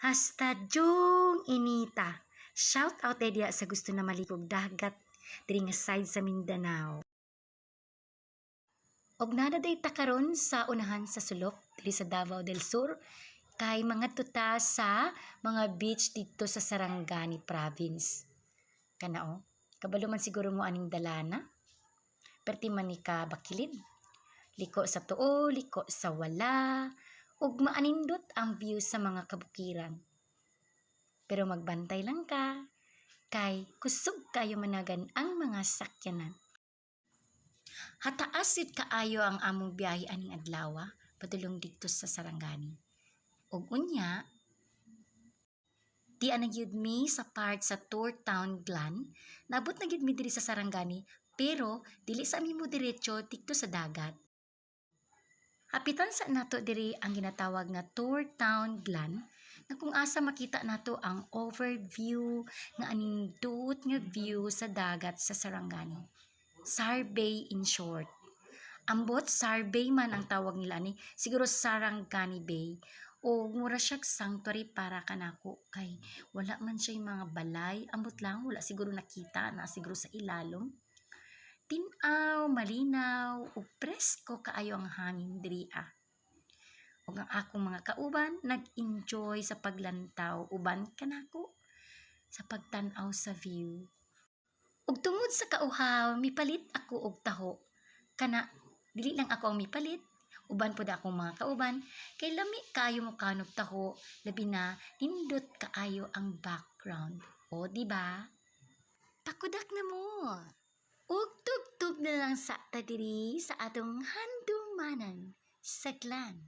Hasta Jong Inita. Shout out eh sa gusto na malikog dagat diri nga side sa Mindanao. Og nadaday ta karon sa unahan sa sulok diri sa Davao del Sur kay mga tuta sa mga beach dito sa Sarangani province. Kanao, kabalo man siguro mo aning dalana. Perti man ni ka bakilid. Liko sa tuo, liko sa wala, ug maanindot ang view sa mga kabukiran. Pero magbantay lang ka, kay kusog kayo managan ang mga sakyanan. Hataasid kaayo ang among biyahe aning adlaw, padulong dito sa Sarangani. Ug unya, di ana gyud mi sa part sa Tour Town Glan, nabot na gyud mi diri sa Sarangani, pero dili sa mi mo diretso dito sa dagat. Hapitan sa nato diri ang ginatawag nga Tour Town Glan na kung asa makita nato ang overview nga anindot nga view sa dagat sa Sarangani. Sarbay in short. Ambot Sarbay man ang tawag nila ni siguro Sarangani Bay o mura siya sanctuary para kanako kay wala man siya mga balay ambot lang wala siguro nakita na siguro sa ilalom tinaw, malinaw, ug presko kaayo ang hangin diri ah. Ug ang akong mga kauban nag-enjoy sa paglantaw uban kanako sa pagtan-aw sa view. Ug tungod sa kauhaw, mipalit ako og taho. Kana dili lang ako ang mipalit, uban pud akong mga kauban kay lami kayo mo kanog taho labi na nindot kaayo ang background. O di ba? Pakudak na mo. Na lang sa tadiri sa atong handumanan sa klan.